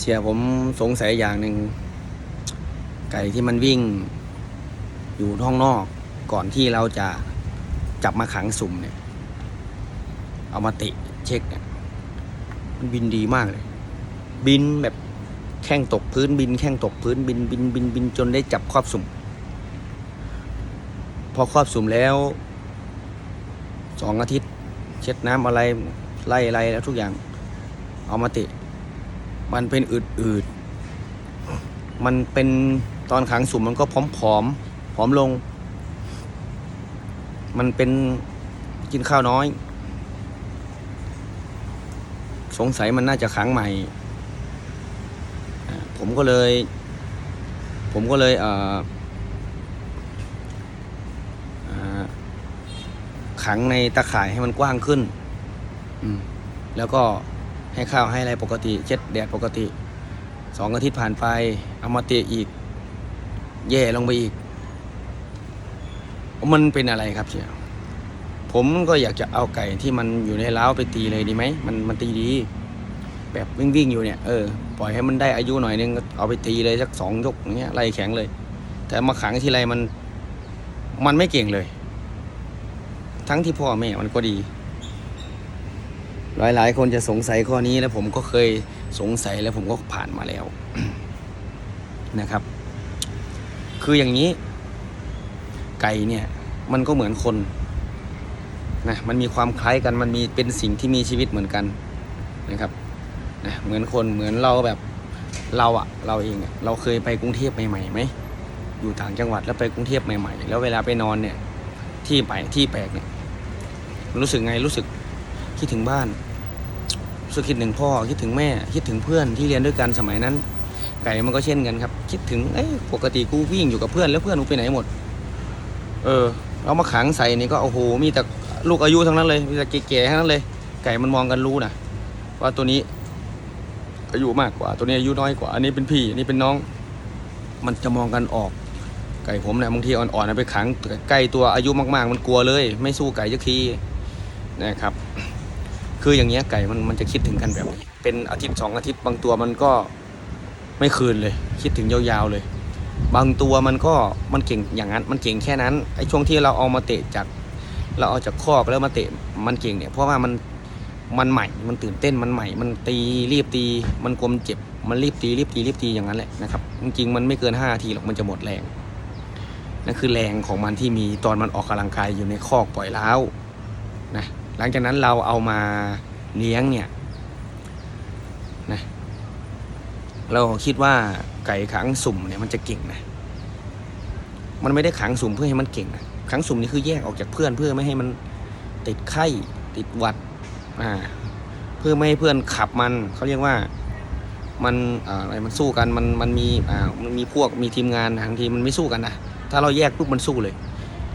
เสียผมสงสัยอย่างหนึ่งไก่ที่มันวิ่ง อยู่ท้องนอกก่อนที่เราจะจับมาขังสุ่มเนี่ย เอามาติเช็คเนี่ยมันบินดีมากเลย บินแบบแข้งตกพื้นบิน แข้งตกพื้นบินบินบินบินจนได้จับครอบสุ่ม พอครอบสุ่มแล้วสองอาทิตย์ เช็ดน้ำอะไรไล่อะไรแล้วทุกอย่าง เอามาติ มันเป็นอืดอืดๆ มันเป็นตอนขังสุ่มมันก็ผอมผอมๆ ผอมลง มันเป็นกินข้าวน้อย สงสัยมันน่าจะขังใหม่อ่าผมก็เลย ผมก็เลยเอ่ออ่าขังในตะข่ายให้มันกว้างขึ้นอืมแล้วก็ ให้ข้าวให้อะไรปกติเช็ดแดดปกติสองอาทิตย์ผ่านไปเอามาเตะอีก แย่ลงไปอีก มันเป็นอะไรครับเชียวผมก็อยากจะเอาไก่ที่มันอยู่ในเล้าไปตีเลยดีไหมมันมันตีดี แบบวิ่งวิ่งอยู่เนี่ยเออปล่อยให้มันได้อายุหน่อยนึงเอาไปตีเลยสักสองยกอย่างเงี้ยไล่แข็งเลย แต่มาขังที่ไรมัน มันไม่เก่งเลย ทั้งที่พ่อแม่มันก็ดี หลายหลายคนจะสงสัยข้อนี้แล้วผมก็เคยสงสัยแล้วผมก็ผ่านมาแล้วนะครับ คืออย่างนี้ ไก่เนี่ย มันก็เหมือนคนนะมันมีความคล้ายกันมันมีเป็นสิ่งที่มีชีวิตเหมือนกันนะครับนะเหมือนคนเหมือนเราแบบเราอะเราเองอะเราเคยไปกรุงเทพใหม่ๆไหมอยู่ต่างจังหวัดแล้วไปกรุงเทพใหม่ ๆ แล้วเวลาไปนอนเนี่ย ที่ไปที่แปลกเนี่ยรู้สึกไงรู้สึก คิดถึงบ้านรู้สึกคิดถึงพ่อคิดถึงแม่ คิดถึงเพื่อนที่เรียนด้วยกันสมัยนั้น ไก่มันก็เช่นกันครับ คิดถึงเอ้ยปกติกูวิ่งอยู่กับเพื่อนแล้วเพื่อนกูไปไหนหมด เออเอามาขังใส่นี่ก็โอ้โหมีแต่ลูกอายุทั้งนั้นเลยมีแต่แก่ๆทั้งนั้นเลย ไก่มันมองกันรู้นะว่าตัวนี้อายุมากกว่า ตัวนี้อายุน้อยกว่า อันนี้เป็นพี่อันนี้เป็นน้อง มันจะมองกันออก ไก่ผมเนี่ยบางทีอ่อนๆไปขังใกล้ตัวอายุมากๆ มันกลัวเลย ไม่สู้ไก่สักทีนะครับ คืออย่างเงี้ยไก่มันมันจะคิดถึงกันแบบ เป็นอาทิตย์สองอาทิตย์บางตัวมันก็ไม่คืนเลย คิดถึงยาวๆเลย บางตัวมันก็มันเก่งอย่างนั้น มันเก่งแค่นั้นไอ้ช่วงที่เราเอามาเตะจาก เราเอาจากคอกแล้วมาเตะมันเก่งเนี่ยเพราะว่ามันมันใหม่ มันตื่นเต้นมันใหม่ มันตีรีบตี มันกลมเจ็บ มันรีบตีรีบตีรีบตีอย่างนั้นแหละนะครับจริงๆมันไม่เกิน5นาทีหรอกมันจะหมดแรงนั่นคือแรงของมันที่มีตอนมันออกกำลังกายอยู่ในคอกปล่อยเล้านะ หลังจากนั้นเราเอามาเลี้ยงเนี่ยนะเราคิดว่าไก่ขังสุ่มเนี่ยมันจะเก่งนะมันไม่ได้ขังสุ่มเพื่อให้มันเก่งนะขังสุ่มนี่คือแยกออกจากเพื่อนเพื่อไม่ให้มันติดไข้ติดหวัดอ่าเพื่อไม่ให้เพื่อนขับมันเขาเรียกว่ามันออะไรมันสู้กันมันมันมีอ่ามันมีพวกมีทีมงานบางทีมันไม่สู้กันนะถ้าเราแยกปุ๊บมันสู้เลย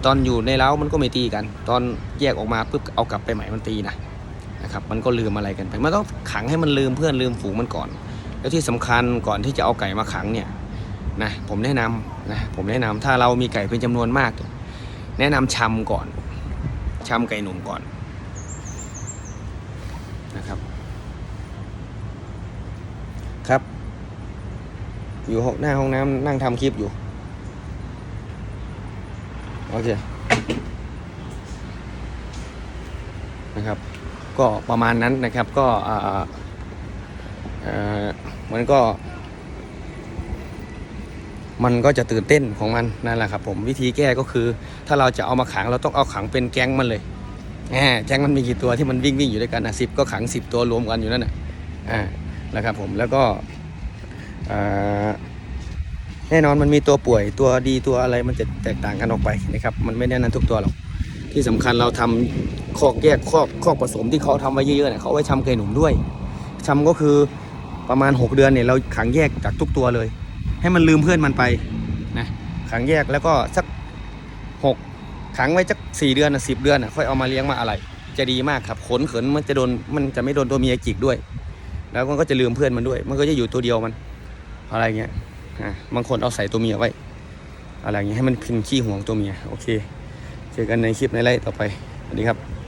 ตอนอยู่ในเล้ามันก็ไม่ตีกัน ตอนแยกออกมาปุ๊บเอากลับไปใหม่มันตีนะนะครับมันก็ลืมอะไรกันไปมันต้องขังให้มันลืมเพื่อนลืมฝูงมันก่อน แล้วที่สำคัญก่อนที่จะเอาไก่มาขังเนี่ยนะผมแนะนำนะผมแนะนำถ้าเรามีไก่เป็นจำนวนมาก แนะนำชำก่อนชำไก่หนุ่มก่อนนะครับครับ อยู่หน้าห้องน้ำนั่งทำคลิปอยู่ โอเคนะครับ ก็ประมาณนั้นนะครับก็เออมันก็ มันก็จะตื่นเต้นของมันนั่นแหละครับ ผมวิธีแก้ก็คือ ถ้าเราจะเอามาขังเราต้องเอาขังเป็นแก๊งมันเลยแหมแก๊งมันมีกี่ตัวที่มันวิ่งวิ่งอยู่ด้วยกันนะสิบก็ขังสิบตัวรวมกันอยู่นั่นน่ะอ่านะครับผมแล้วก็อ่า แน่นอนมันมีตัวป่วยตัวดีตัวอะไรมันจะแตกต่างกันออกไปนะครับ มันไม่แน่นอนทุกตัวหรอก ที่สำคัญเราทำคอกแยกคอกคอกผสมที่เขาทำไว้เยอะๆเนี่ยเขาไว้ชำไก่หนุ่มด้วยชำก็คือประมาณ 6 เดือนเนี่ยเราขังแยกจากทุกตัวเลย ให้มันลืมเพื่อนมันไปนะขังแยกแล้วก็สักหกขังไว้สักสี่เดือนนะสิบเดือนนะค่อยเอามาเลี้ยงมาอะไร จะดีมากครับขนเขินมันจะโดนมันจะไม่โดนตัวเมียจิกด้วย แล้วมันก็จะลืมเพื่อนมันด้วย มันก็จะอยู่ตัวเดียวมันอะไรเงี้ย อะบางคนเอาใส่ตัวเมียไว้อะไรเงี้ยให้มันพินขี้ห่วงตัวเมียโอเค เจอกันในคลิปในไล่ต่อไปสวัสดีครับ